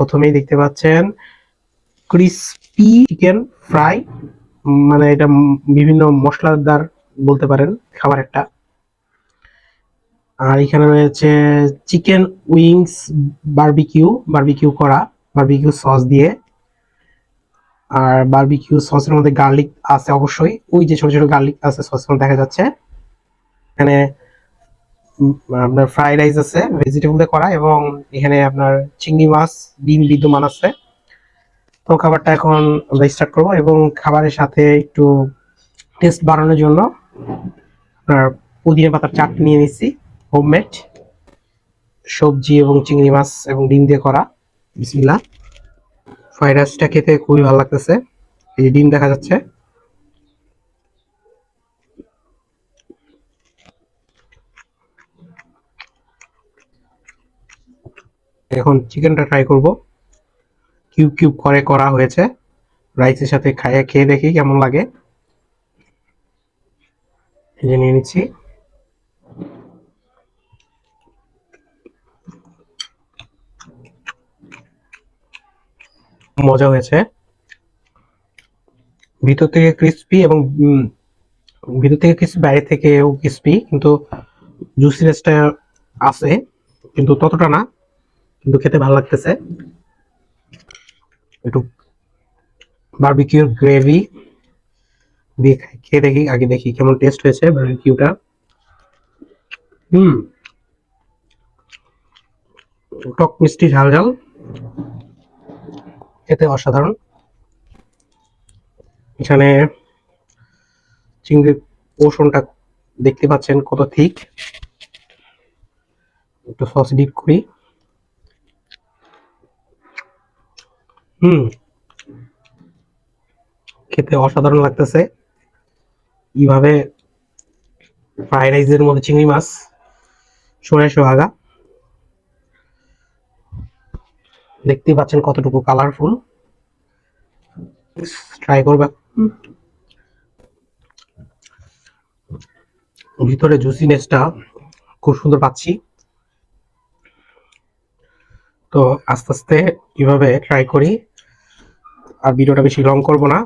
প্রথমেই দেখতে পাচ্ছেন ক্রিসপি চিকেন ফ্রাই মানে এটা বিভিন্ন মশলাদার বলতে পারেন খাবার একটা আর এখানে রয়েছে চিকেন উইংস বারবিকিউ বারবিকিউ করা, বারবিকিউ সস দিয়ে। আর বারবিকিউ সসের মধ্যে গার্লিক আছে অবশ্যই। ওই যে ছোট ছোট গার্লিক আছে সসের মধ্যে দেখা যাচ্ছে। এখানে আপনার ফ্রাইড রাইস আছে ভেজিটেবল দিয়ে করা এবং এখানে আপনার চিংড়ি মাছ ডিম বিদ্যমান আছে। তো খাবারটা এখন আমরা স্টার্ট করব এবং খাবারের সাথে একটু টেস্ট বাড়ানোর জন্য আপনার পুদিনা পাতার চাট নিয়ে নিচ্ছি হোমমেড সবজি এবং চিংড়ি মাছ এবং ডিম দিয়ে করা। বিসমিল্লাহ। ফ্রাইড রাইসটা খেতে খুবই ভালো লাগতেছে। এই ডিম দেখা যাচ্ছে। এখন চিকেনটা ট্রাই করব। কিউব কিউব করে করা হয়েছে। রাইসের সাথে খাইয়ে খেয়ে দেখি কেমন লাগে। এই নিয়ে নিচ্ছি। মজা হয়েছে। ভিতর থেকে ক্রিস্পি এবং ভিতর থেকে ক্রিস্পি বাইরে থেকেও ক্রিস্পি কিন্তু জুসিনেসটা আছে, কিন্তু ততটা না। কিন্তু খেতে ভালো লাগতেছে। একটু বারবিকিউর গ্রেভি দিয়ে খেয়ে দেখি, আগে দেখি কেমন টেস্ট হয়েছে বারবিকিউটা হুম। টক মিষ্টি ঝাল ঝাল। খেতে অসাধারণ। এখানে চিংড়ির পোষণটা দেখতে পাচ্ছেন কত ঠিক। একটু সস ডিপ করি। হুম। খেতে অসাধারণ লাগতেছে। এইভাবে ফ্রাইড রাইসের মধ্যে চিংড়ি মাছ সোয়া সোহাগা। দেখতেই পাচ্ছেন কতটুকু কালারফুল ট্রাই করবে। ভিতরে জুসিনেসটা খুব সুন্দর পাচ্ছি। তো আস্তে আস্তে এভাবে ট্রাই করি। আর ভিডিওটা বেশি লং করব না।